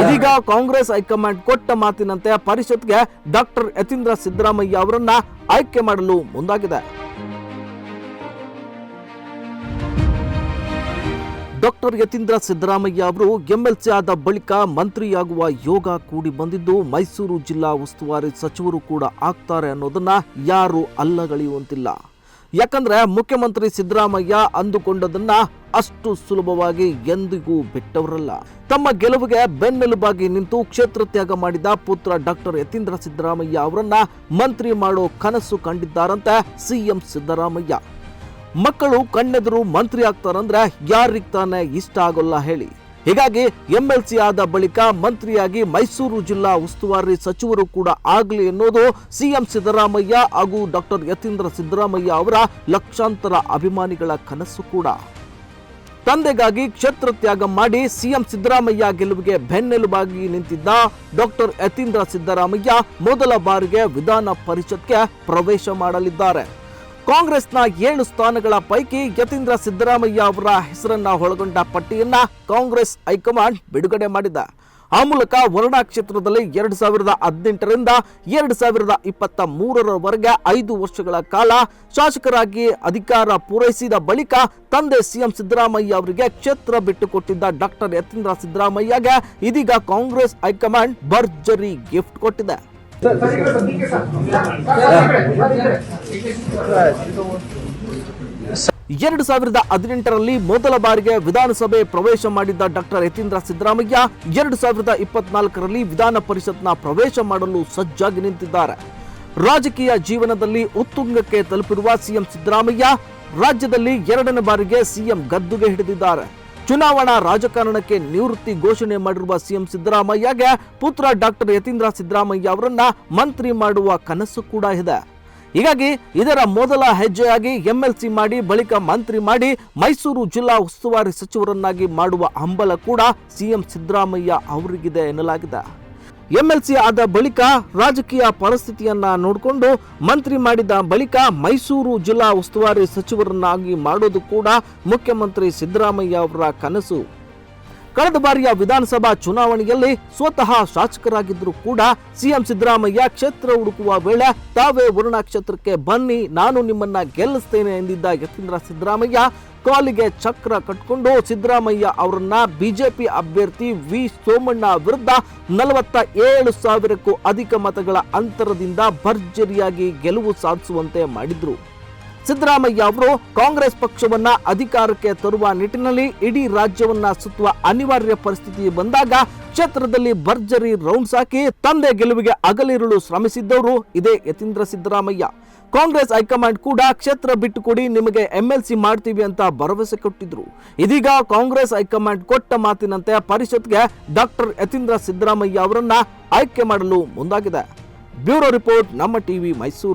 ಇದೀಗ ಕಾಂಗ್ರೆಸ್ ಹೈಕಮಾಂಡ್ ಕೊಟ್ಟ ಮಾತಿನಂತೆ ಪರಿಷತ್ಗೆ ಡಾಕ್ಟರ್ ಯತೀಂದ್ರ ಸಿದ್ದರಾಮಯ್ಯ ಅವರನ್ನ ಆಯ್ಕೆ ಮಾಡಲು ಮುಂದಾಗಿದೆ. ಡಾಕ್ಟರ್ ಯತೀಂದ್ರ ಸಿದ್ದರಾಮಯ್ಯ ಅವರು ಎಂಎಲ್ಸಿ ಆದ ಬಳಿಕ ಮಂತ್ರಿಯಾಗುವ ಯೋಗ ಕೂಡಿ ಬಂದಿದ್ದು ಮೈಸೂರು ಜಿಲ್ಲಾ ಉಸ್ತುವಾರಿ ಸಚಿವರು ಕೂಡ ಆಗ್ತಾರೆ ಅನ್ನೋದನ್ನ ಯಾರು ಅಲ್ಲಗಳೆಯುವಂತಿಲ್ಲ. ಯಾಕಂದ್ರೆ ಮುಖ್ಯಮಂತ್ರಿ ಸಿದ್ದರಾಮಯ್ಯ ಅಂದುಕೊಂಡದನ್ನ ಅಷ್ಟು ಸುಲಭವಾಗಿ ಎಂದಿಗೂ ಬಿಟ್ಟವರಲ್ಲ. ತಮ್ಮ ಗೆಲುವಿಗೆ ಬೆನ್ನೆಲುಬಾಗಿ ನಿಂತು ಕ್ಷೇತ್ರ ತ್ಯಾಗ ಮಾಡಿದ ಪುತ್ರ ಡಾಕ್ಟರ್ ಯತೀಂದ್ರ ಸಿದ್ದರಾಮಯ್ಯ ಅವರನ್ನ ಮಂತ್ರಿ ಮಾಡೋ ಕನಸು ಕಂಡಿದ್ದಾರಂತೆ ಸಿಎಂ ಸಿದ್ದರಾಮಯ್ಯ. ಮಕ್ಕಳು ಕಣ್ಣೆದುರು ಮಂತ್ರಿ ಆಗ್ತಾರಂದ್ರೆ ಯಾರಿಗ್ ತಾನೇ ಇಷ್ಟ ಆಗೋಲ್ಲ ಹೇಳಿ. ಹೀಗಾಗಿ ಎಂಎಲ್ಸಿ ಆದ ಬಳಿಕ ಮಂತ್ರಿಯಾಗಿ ಮೈಸೂರು ಜಿಲ್ಲಾ ಉಸ್ತುವಾರಿ ಸಚಿವರು ಕೂಡ ಆಗಲಿ ಎನ್ನುವುದು ಸಿಎಂ ಸಿದ್ದರಾಮಯ್ಯ ಹಾಗೂ ಡಾಕ್ಟರ್ ಯತೀಂದ್ರ ಸಿದ್ದರಾಮಯ್ಯ ಅವರ ಲಕ್ಷಾಂತರ ಅಭಿಮಾನಿಗಳ ಕನಸು ಕೂಡ. ತಂದೆಗಾಗಿ ಕ್ಷೇತ್ರ ತ್ಯಾಗ ಮಾಡಿ ಸಿಎಂ ಸಿದ್ದರಾಮಯ್ಯ ಗೆಲುವಿಗೆ ಬೆನ್ನೆಲುಬಾಗಿ ನಿಂತಿದ್ದ ಡಾಕ್ಟರ್ ಯತೀಂದ್ರ ಸಿದ್ದರಾಮಯ್ಯ ಮೊದಲ ಬಾರಿಗೆ ವಿಧಾನ ಪರಿಷತ್ಗೆ ಪ್ರವೇಶ ಮಾಡಲಿದ್ದಾರೆ. ಕಾಂಗ್ರೆಸ್ನ ಏಳು ಸ್ಥಾನಗಳ ಪೈಕಿ ಯತೀಂದ್ರ ಸಿದ್ದರಾಮಯ್ಯ ಅವರ ಹೆಸರನ್ನ ಒಳಗೊಂಡ ಪಟ್ಟಿಯನ್ನ ಕಾಂಗ್ರೆಸ್ ಹೈಕಮಾಂಡ್ ಬಿಡುಗಡೆ ಮಾಡಿದೆ. ಆ ಮೂಲಕ ವರುಣಾ ಕ್ಷೇತ್ರದಲ್ಲಿ ಎರಡು ಸಾವಿರದ ಹದಿನೆಂಟರಿಂದ ಎರಡು ಸಾವಿರದ ಇಪ್ಪತ್ತ ಮೂರರವರೆಗೆ ಐದು ವರ್ಷಗಳ ಕಾಲ ಶಾಸಕರಾಗಿ ಅಧಿಕಾರ ಪೂರೈಸಿದ ಬಳಿಕ ತಂದೆ ಸಿಎಂ ಸಿದ್ದರಾಮಯ್ಯ ಅವರಿಗೆ ಕ್ಷೇತ್ರ ಬಿಟ್ಟುಕೊಟ್ಟಿದ್ದ ಡಾಕ್ಟರ್ ಯತೀಂದ್ರ ಸಿದ್ದರಾಮಯ್ಯಗೆ ಇದೀಗ ಕಾಂಗ್ರೆಸ್ ಹೈಕಮಾಂಡ್ ಭರ್ಜರಿ ಗಿಫ್ಟ್ ಕೊಟ್ಟಿದೆ. ಎರಡು ಸಾವಿರದ ಹದಿನೆಂಟರಲ್ಲಿ ಮೊದಲ ಬಾರಿಗೆ ವಿಧಾನಸಭೆ ಪ್ರವೇಶ ಮಾಡಿದ್ದ ಡಾಕ್ಟರ್ ಯತೀಂದ್ರ ಸಿದ್ದರಾಮಯ್ಯ ಎರಡು ಸಾವಿರದ ಇಪ್ಪತ್ನಾಲ್ಕರಲ್ಲಿ ವಿಧಾನ ಪರಿಷತ್ನ ಪ್ರವೇಶ ಮಾಡಲು ಸಜ್ಜಾಗಿ ನಿಂತಿದ್ದಾರೆ. ರಾಜಕೀಯ ಜೀವನದಲ್ಲಿ ಉತ್ತುಂಗಕ್ಕೆ ತಲುಪಿರುವ ಸಿಎಂ ಸಿದ್ದರಾಮಯ್ಯ ರಾಜ್ಯದಲ್ಲಿ ಎರಡನೇ ಬಾರಿಗೆ ಸಿಎಂ ಗದ್ದುಗೆ ಹಿಡಿದಿದ್ದಾರೆ. ಚುನಾವಣಾ ರಾಜಕಾರಣಕ್ಕೆ ನಿವೃತ್ತಿ ಘೋಷಣೆ ಮಾಡಿರುವ ಸಿಎಂ ಸಿದ್ದರಾಮಯ್ಯಗೆ ಪುತ್ರ ಡಾಕ್ಟರ್ ಯತೀಂದ್ರ ಸಿದ್ದರಾಮಯ್ಯ ಅವರನ್ನ ಮಂತ್ರಿ ಮಾಡುವ ಕನಸು ಕೂಡ ಇದೆ. ಹೀಗಾಗಿ ಇದರ ಮೊದಲ ಹೆಜ್ಜೆಯಾಗಿ ಎಂಎಲ್ಸಿ ಮಾಡಿ ಬಳಿಕ ಮಂತ್ರಿ ಮಾಡಿ ಮೈಸೂರು ಜಿಲ್ಲಾ ಉಸ್ತುವಾರಿ ಸಚಿವರನ್ನಾಗಿ ಮಾಡುವ ಹಂಬಲ ಕೂಡ ಸಿಎಂ ಸಿದ್ದರಾಮಯ್ಯ ಅವರಿಗಿದೆ ಎನ್ನಲಾಗಿದೆ. ಎಂಎಲ್ಸಿ ಆದ ಬಳಿಕ ರಾಜಕೀಯ ಪರಿಸ್ಥಿತಿಯನ್ನ ನೋಡಿಕೊಂಡು ಮಂತ್ರಿ ಮಾಡಿದ ಬಳಿಕ ಮೈಸೂರು ಜಿಲ್ಲಾ ಉಸ್ತುವಾರಿ ಸಚಿವರನ್ನಾಗಿ ಮಾಡೋದು ಕೂಡ ಮುಖ್ಯಮಂತ್ರಿ ಸಿದ್ದರಾಮಯ್ಯ ಅವರ ಕನಸು. ಕಳೆದ ಬಾರಿಯ ವಿಧಾನಸಭಾ ಚುನಾವಣೆಯಲ್ಲಿ ಸ್ವತಃ ಶಾಸಕರಾಗಿದ್ದರೂ ಕೂಡ ಸಿಎಂ ಸಿದ್ದರಾಮಯ್ಯ ಕ್ಷೇತ್ರ ಹುಡುಕುವ ವೇಳೆ ತಾವೇ ವರುಣಾ ಕ್ಷೇತ್ರಕ್ಕೆ ಬನ್ನಿ, ನಾನು ನಿಮ್ಮನ್ನ ಗೆಲ್ಲಿಸ್ತೇನೆ ಎಂದಿದ್ದ ಯತೀಂದ್ರ ಸಿದ್ದರಾಮಯ್ಯ ಕಾಲಿಗೆ ಚಕ್ರ ಕಟ್ಕೊಂಡು ಸಿದ್ದರಾಮಯ್ಯ ಅವರನ್ನ ಬಿಜೆಪಿ ಅಭ್ಯರ್ಥಿ ವಿ ಸೋಮಣ್ಣ ವಿರುದ್ಧ ನಲವತ್ತ ಏಳು ಸಾವಿರಕ್ಕೂ ಅಧಿಕ ಮತಗಳ ಅಂತರದಿಂದ ಭರ್ಜರಿಯಾಗಿ ಗೆಲುವು ಸಾಧಿಸುವಂತೆ ಮಾಡಿದ್ರು. ಸಿದ್ದರಾಮಯ್ಯ ಅವರು ಕಾಂಗ್ರೆಸ್ ಪಕ್ಷವನ್ನ ಅಧಿಕಾರಕ್ಕೆ ತರುವ ನಿಟ್ಟಿನಲ್ಲಿ ಇಡೀ ರಾಜ್ಯವನ್ನ ಸುತ್ತುವ ಅನಿವಾರ್ಯ ಪರಿಸ್ಥಿತಿ ಬಂದಾಗ ಕ್ಷೇತ್ರದಲ್ಲಿ ಭರ್ಜರಿ ರೌಂಡ್ಸ್ ಹಾಕಿ ತಂದೆ ಗೆಲುವಿಗೆ ಅಗಲಿರುಳು ಶ್ರಮಿಸಿದ್ದವರು ಇದೇ ಯತೀಂದ್ರ ಸಿದ್ದರಾಮಯ್ಯ. ಕಾಂಗ್ರೆಸ್ ಹೈಕಮಾಂಡ್ ಕೂಡ ಕ್ಷೇತ್ರ ಬಿಟ್ಟುಕೊಡಿ ನಿಮಗೆ ಎಂಎಲ್ಸಿ ಮಾಡ್ತೀವಿ ಅಂತ ಭರವಸೆ ಕೊಟ್ಟಿದ್ರು. ಇದೀಗ ಕಾಂಗ್ರೆಸ್ ಹೈಕಮಾಂಡ್ ಕೊಟ್ಟ ಮಾತಿನಂತೆ ಪರಿಷತ್ಗೆ ಡಾಕ್ಟರ್ ಯತೀಂದ್ರ ಸಿದ್ದರಾಮಯ್ಯ ಅವರನ್ನ ಆಯ್ಕೆ ಮಾಡಲು ಮುಂದಾಗಿದೆ. Bureau report, Namma TV Mysuru.